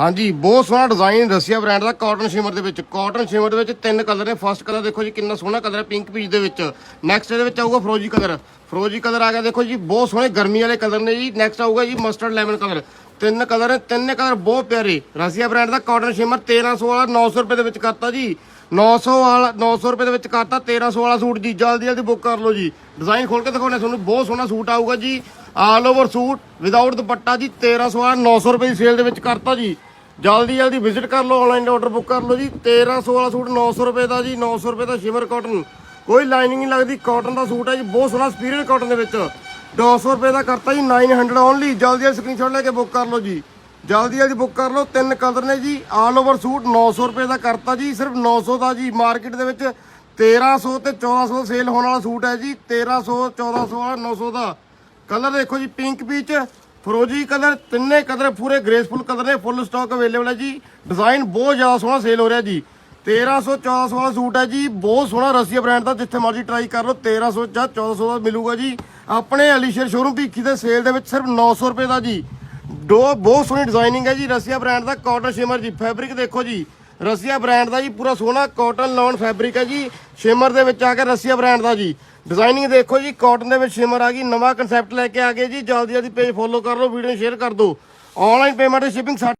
ਹਾਂਜੀ, ਬਹੁਤ ਸੋਹਣਾ ਡਿਜ਼ਾਈਨ ਰਸੀਆ ਬ੍ਰਾਂਡ ਦਾ ਕਾਟਨ ਸ਼ਿਮਰ ਦੇ ਵਿੱਚ। ਕਾਟਨ ਸ਼ਿਮਰ ਦੇ ਵਿੱਚ ਤਿੰਨ ਕਲਰ ਨੇ। ਫਸਟ ਕਲਰ ਦੇਖੋ ਜੀ, ਕਿੰਨਾ ਸੋਹਣਾ ਕਲਰ ਹੈ ਪਿੰਕ ਪੀਚ ਦੇ ਵਿੱਚ। ਨੈਕਸਟ ਇਹਦੇ ਵਿੱਚ ਆਊਗਾ ਫਰੋਜੀ ਕਲਰ ਫਰੋਜੀ ਕਲਰ ਆ ਗਿਆ, ਦੇਖੋ ਜੀ, ਬਹੁਤ ਸੋਹਣੇ ਗਰਮੀ ਵਾਲੇ ਕਲਰ ਨੇ ਜੀ। ਨੈਕਸਟ ਆਊਗਾ ਜੀ ਮਸਟਰਡ ਲੈਮਨ ਕਲਰ ਤਿੰਨ ਕਲਰ ਨੇ, ਤਿੰਨੇ ਕਲਰ ਬਹੁਤ ਪਿਆਰੇ। ਰਸੀਆ ਬ੍ਰਾਂਡ ਦਾ ਕਾਟਨ ਸ਼ਿਮਰ 1300 ਵਾਲਾ 900 ਰੁਪਏ ਦੇ ਵਿੱਚ ਕਰਤਾ ਜੀ। 900 ਵਾਲਾ 900 ਰੁਪਏ ਦੇ ਵਿੱਚ ਕਰਤਾ 1300 ਵਾਲਾ ਸੂਟ ਜੀ। ਜਲਦੀ ਜਲਦੀ ਬੁੱਕ ਕਰ ਲਓ ਜੀ। ਡਿਜ਼ਾਈਨ ਖੋਲ ਕੇ ਦਿਖਾਉਣੇ ਤੁਹਾਨੂੰ ਬਹੁਤ ਸੋਹਣਾ ਸੂਟ ਆਊਗਾ ਜੀ। All over suit without dupatta ਜੀ 1300 ਵਾਲਾ 900 ਰੁਪਏ ਦੀ ਸੇਲ ਦੇ ਵਿੱਚ ਕਰਤਾ ਜੀ। ਜਲਦੀ ਜਲਦੀ ਵਿਜ਼ਿਟ ਕਰ ਲਓ ਆਨਲਾਈਨ ਆਰਡਰ ਬੁੱਕ ਕਰ ਲਓ ਜੀ। 1300 ਵਾਲਾ ਸੂਟ 900 ਰੁਪਏ ਦਾ ਜੀ 900 ਰੁਪਏ ਦਾ ਸ਼ਿਮਰ ਕਾਟਨ ਕੋਈ ਲਾਈਨਿੰਗ ਨਹੀਂ ਲੱਗਦੀ ਕਾਟਨ ਦਾ ਸੂਟ ਹੈ ਜੀ, ਬਹੁਤ ਸੋਹਣਾ ਸਪੀਰੀਅਰ ਕਾਟਨ ਦੇ ਵਿੱਚ। 900 ਰੁਪਏ ਦਾ ਕਰਤਾ ਜੀ 900 ਓਨਲੀ ਜਲਦੀ ਜਲਦੀ ਸਕਰੀਨਸ਼ਾਟ ਲੈ ਕੇ ਬੁੱਕ ਕਰ ਲਓ ਜੀ। ਜਲਦੀ ਜਲਦੀ ਬੁੱਕ ਕਰ ਲਓ, ਤਿੰਨ ਕਲਰ ਨੇ ਜੀ ਆਲ ਓਵਰ ਸੂਟ 900 ਰੁਪਏ ਦਾ ਕਰਤਾ ਜੀ, ਸਿਰਫ 900 ਦਾ ਜੀ ਮਾਰਕੀਟ ਦੇ ਵਿੱਚ। 1300 ਤੇ 1400 ਸੇਲ ਹੋਣ ਵਾਲਾ ਸੂਟ ਹੈ ਜੀ 1300 1400 ਵਾਲਾ 900 ਦਾ। ਕਲਰ ਦੇਖੋ ਜੀ ਪਿੰਕ ਪੀਚ ਫਰੋਜੀ ਕਲਰ, ਤਿੰਨੇ ਕਲਰ ਪੂਰੇ ਗ੍ਰੇਸਫੁਲ ਕਲਰ ਨੇ ਫੁੱਲ ਸਟਾਕ ਅਵੇਲੇਬਲ ਹੈ ਜੀ। ਡਿਜ਼ਾਈਨ ਬਹੁਤ ਜ਼ਿਆਦਾ ਸੋਹਣਾ ਸੇਲ ਹੋ ਰਿਹਾ ਜੀ। 1300 1400 ਵਾਲਾ ਸੂਟ ਹੈ ਜੀ। ਬਹੁਤ ਸੋਹਣਾ ਰਸੀਆ ਬ੍ਰਾਂਡ ਦਾ, ਜਿੱਥੇ ਮਰਜ਼ੀ ਟਰਾਈ ਕਰ ਲਓ। 1300 ਜਾਂ 1400 ਦਾ ਮਿਲੂਗਾ ਜੀ। ਆਪਣੇ ਅਲੀਸ਼ਰ ਸ਼ੋਰੂਮ ਭੀਖੀ ਦੇ ਸੇਲ ਦੇ ਵਿੱਚ ਸਿਰਫ 900 ਰੁਪਏ ਦਾ ਜੀ। ਦੋ ਬਹੁਤ ਸੋਹਣੀ ਡਿਜ਼ਾਈਨਿੰਗ ਹੈ ਜੀ ਰਸੀਆ ਬ੍ਰਾਂਡ ਦਾ। ਕਾਟਨ ਸ਼ਿਮਰ ਜੀ। ਫੈਬਰਿਕ ਦੇਖੋ ਜੀ। ਰਸੀਆ ਬ੍ਰਾਂਡ ਦਾ ਜੀ, ਪੂਰਾ ਸੋਹਣਾ ਕਾਟਨ ਲੌਨ ਫੈਬਰਿਕ ਹੈ ਜੀ। ਸ਼ਿਮਰ ਦੇ ਵਿੱਚ ਆ ਕੇ ਰਸੀਆ ਬ੍ਰਾਂਡ ਦਾ ਜੀ। ਡਿਜ਼ਾਈਨਿੰਗ ਦੇਖੋ ਜੀ ਕਾਟਨ ਦੇ ਵਿੱਚ ਸ਼ਿਮਰ ਆ ਗਈ, ਨਵਾਂ ਕਨਸੈਪਟ ਲੈ ਕੇ ਆ ਗਏ ਜੀ। ਜਲਦੀ ਜਲਦੀ ਪੇਜ ਫੋਲੋ ਕਰ ਲਓ ਵੀਡੀਓ ਸ਼ੇਅਰ ਕਰ ਦਿਓ। ਆਨਲਾਈਨ ਪੇਮੈਂਟ ਤੇ ਸ਼ਿਪਿੰਗ